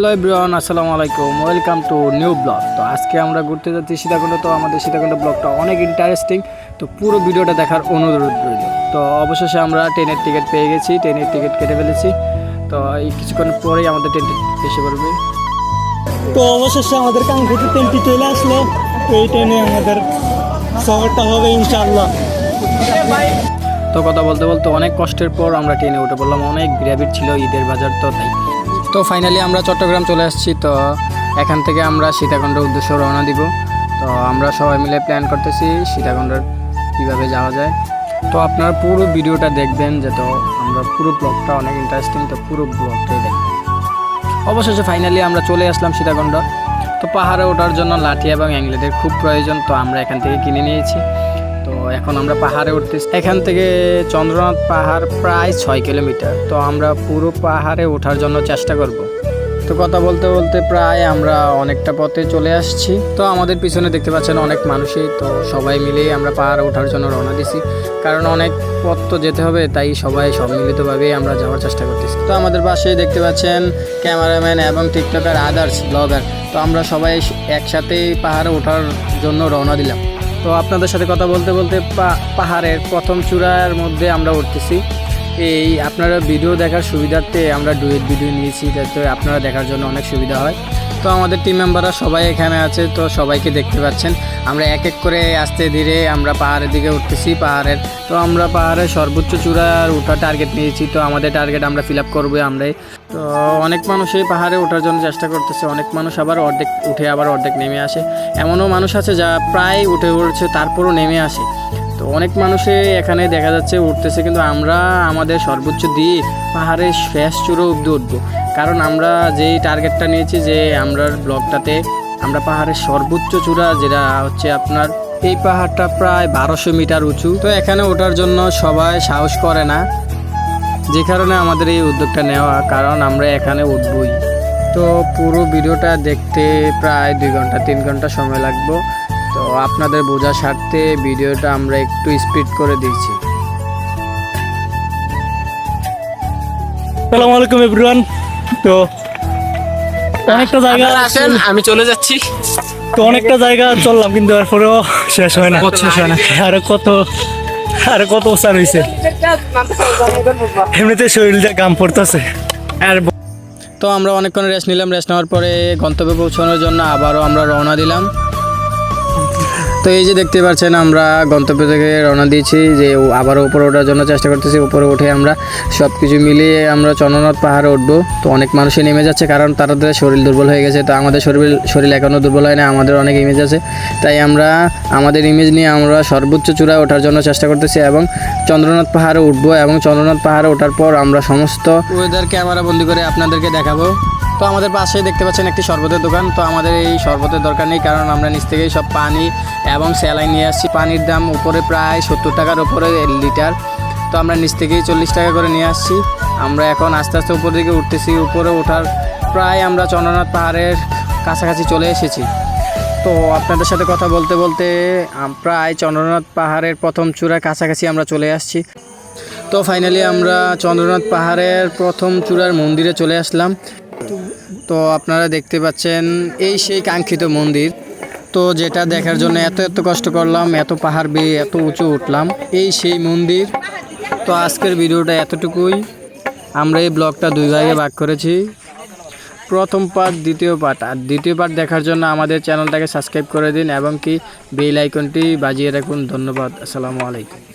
Hello everyone আসসালামু আলাইকুম। Welcome to new blog তো আজকে আমরা ঘুরতে যাচ্ছি সীতাকুণ্ড। তো আমাদের সীতাকুণ্ড ব্লগটা অনেক ইন্টারেস্টিং তো পুরো ভিডিওটা দেখার অনুরোধ রইল। তো অবশেষে আমরা ট্রেনের টিকিট পেয়ে গেছি। ট্রেনের টিকিট কেটে ফেলেছি। তো এই কিছুক্ষণ পরেই আমাদের ট্রেন এসে পড়বে। তো অবশেষে আমাদের কাঙ্ক্ষিত ট্রেনটি চলে আসলো। তো এই ট্রেনে আমাদের সফরটা হবে ইনশাআল্লাহ। তো কথা বলতে বলতে অনেক কষ্টের পর আমরা ট্রেনে উঠে পড়লাম। অনেক গ্র্যাভিট ছিল ঈদের বাজার। তো তাই তো ফাইনালি আমরা চট্টগ্রাম চলে আসছি, তো এখান থেকে আমরা সীতাকুণ্ডের উদ্দেশ্যে রওনা দিব। তো আমরা সবাই মিলে প্ল্যান করতেছি সীতাকুণ্ডের কীভাবে যাওয়া যায়। তো আপনারা পুরো ভিডিওটা দেখবেন যে তো আমরা পুরো ব্লগটা অনেক ইন্টারেস্টিং তো পুরো ব্লগটাই দেখবেন। অবশেষে ফাইনালি আমরা চলে আসলাম সীতাকুণ্ড। তো পাহাড়ে ওঠার জন্য লাঠি এবং অ্যাংলেটের খুব প্রয়োজন, তো আমরা এখান থেকে কিনে নিয়েছি। তো এখন আমরা পাহাড়ে উঠতেছি। এখান থেকে চন্দ্রনাথ পাহাড় প্রায় ছয় কিলোমিটার। তো আমরা পুরো পাহাড়ে ওঠার জন্য চেষ্টা করব। তো কথা বলতে বলতে প্রায় আমরা অনেকটা পথে চলে আসছি। তো আমাদের পিছনে দেখতে পাচ্ছেন অনেক মানুষই। তো সবাই মিলেই আমরা পাহাড়ে ওঠার জন্য রওনা দিছি। কারণ অনেক পথ তো যেতে হবে, তাই সবাই সম্মিলিতভাবেই আমরা যাওয়ার চেষ্টা করতেছি। তো আমাদের পাশে দেখতে পাচ্ছেন ক্যামেরাম্যান এবং টিকটকার আদার্স ব্লগার। তো আমরা সবাই একসাথেই পাহাড়ে ওঠার জন্য রওনা দিলাম। তো আপনাদের সাথে কথা বলতে বলতে পাহাড়ের প্রথম চূড়ার মধ্যে আমরা উঠতেছি। এই আপনারা ভিডিও দেখার সুবিধার্থে আমরা ডুয়েট ভিডিও নিয়েছি, যাতে আপনারা দেখার জন্য অনেক সুবিধা হয়। তো আমাদের টিম মেম্বাররা সবাই এখানে আছে, তো সবাইকে দেখতে পাচ্ছেন। আমরা এক এক করে আস্তে ধীরে আমরা পাহাড়ের দিকে উঠতেছি, পাহাড়ের। তো আমরা পাহাড়ের সর্বোচ্চ চূড়ার ওঠার টার্গেট নিয়েছি, তো আমাদের টার্গেট আমরা ফিল আপ করব আমরাই। তো অনেক মানুষই পাহাড়ে ওঠার জন্য চেষ্টা করতেছে, অনেক মানুষ আবার অর্ধেক উঠে আবার অর্ধেক নেমে আসে। এমনও মানুষ আছে যা প্রায় উঠে উঠছে, তারপরও নেমে আসে। তো অনেক মানুষে এখানে দেখা যাচ্ছে উঠতেছে, কিন্তু আমরা আমাদের সর্বোচ্চ দিয়ে পাহাড়ের শেষ চূড়ো অব্দি উঠবো। কারণ আমরা যেই টার্গেটটা নিয়েছি যে আমরা ব্লগটাতে আমরা পাহাড়ের সর্বোচ্চ চূড়া যেটা হচ্ছে আপনার, এই পাহাড়টা প্রায় বারোশো মিটার উঁচু। তো এখানে ওঠার জন্য সবাই সাহস করে না, যে কারণে আমাদের এই উদ্যোগটা নেওয়া, কারণ আমরা এখানে উঠবই। তো পুরো ভিডিওটা দেখতে প্রায় দুই ঘণ্টা, তিন ঘণ্টা সময় লাগবে। তো আপনাদের বোঝার স্বার্থে ভিডিওটা আমরা একটু স্পিড করে দিয়েছি সালাম আলাইকুম এভরিওয়ান তো অনেকটা জায়গা আসেন আমি চলে যাচ্ছি। তো অনেকটা জায়গা চললাম কিন্তু এরপরেও শেষ হয় না। শেষ হয় না। আরে কত আরে কত ওসান হয়েছে এমনিতে শরীরটা গাম পড়তেছে। আর তো আমরা অনেকক্ষণ রেস্ট নিলাম রেস্ট নেওয়ার পরে গন্তব্যে পৌঁছানোর জন্য আবারও আমরা রওনা দিলাম। তো এই যে দেখতে পাচ্ছেন, আমরা গন্তব্য থেকে রওনা দিয়েছি যে আবারও উপরে ওঠার জন্য চেষ্টা করতেছি। উপরে উঠে আমরা সব কিছু মিলিয়ে আমরা চন্দ্রনাথ পাহাড়ে উঠবো। তো অনেক মানুষই নেমে যাচ্ছে কারণ তাদের শরীর দুর্বল হয়ে গেছে। তো আমাদের শরীর শরীর এখনও দুর্বল হয় না, আমাদের অনেক ইমেজ আছে। তাই আমরা, আমাদের ইমেজ নিয়ে আমরা সর্বোচ্চ চূড়ায় ওঠার জন্য চেষ্টা করতেছি এবং চন্দ্রনাথ পাহাড়ে উঠবো এবং চন্দ্রনাথ পাহাড়ে ওঠার পর আমরা সমস্ত ওয়েদার ক্যামেরা বন্দি করে আপনাদেরকে দেখাবো। তো আমাদের পাশে দেখতে পাচ্ছেন একটি শরবতের দোকান। তো আমাদের এই শরবতের দরকার নেই, কারণ আমরা নিচ থেকেই সব পানি এবং স্যালাইন নিয়ে আসছি। পানির দাম উপরে প্রায় সত্তর টাকার উপরে লিটার। তো আমরা নিচ থেকেই চল্লিশ টাকা করে নিয়ে আসছি। আমরা এখন আস্তে আস্তে উপর দিকে উঠতেছি। উপরে ওঠার প্রায় আমরা চন্দ্রনাথ পাহাড়ের কাছাকাছি চলে এসেছি। তো আপনাদের সাথে কথা বলতে বলতে প্রায় চন্দ্রনাথ পাহাড়ের প্রথম চূড়ার কাছাকাছি আমরা চলে আসছি। তো ফাইনালি আমরা চন্দ্রনাথ পাহাড়ের প্রথম চূড়ার মন্দিরে চলে আসলাম। তো আপনারা দেখতে পাচ্ছেন এই সেই কাঙ্ক্ষিত মন্দির। তো যেটা দেখার জন্য এত এত কষ্ট করলাম, এত পাহাড় বেয়ে এত উঁচু উঠলাম। এই সেই মন্দির। তো আজকের ভিডিওটা এতটুকুই। আমরা এই ব্লগটা দুই ভাগে ভাগ করেছি। প্রথম পার্ট দ্বিতীয় পার্ট আর দ্বিতীয় পার্ট দেখার জন্য আমাদের চ্যানেলটাকে সাবস্ক্রাইব করে দিন এবং কি বেল আইকনটি বাজিয়ে রাখুন। ধন্যবাদ। আসসালামু আলাইকুম।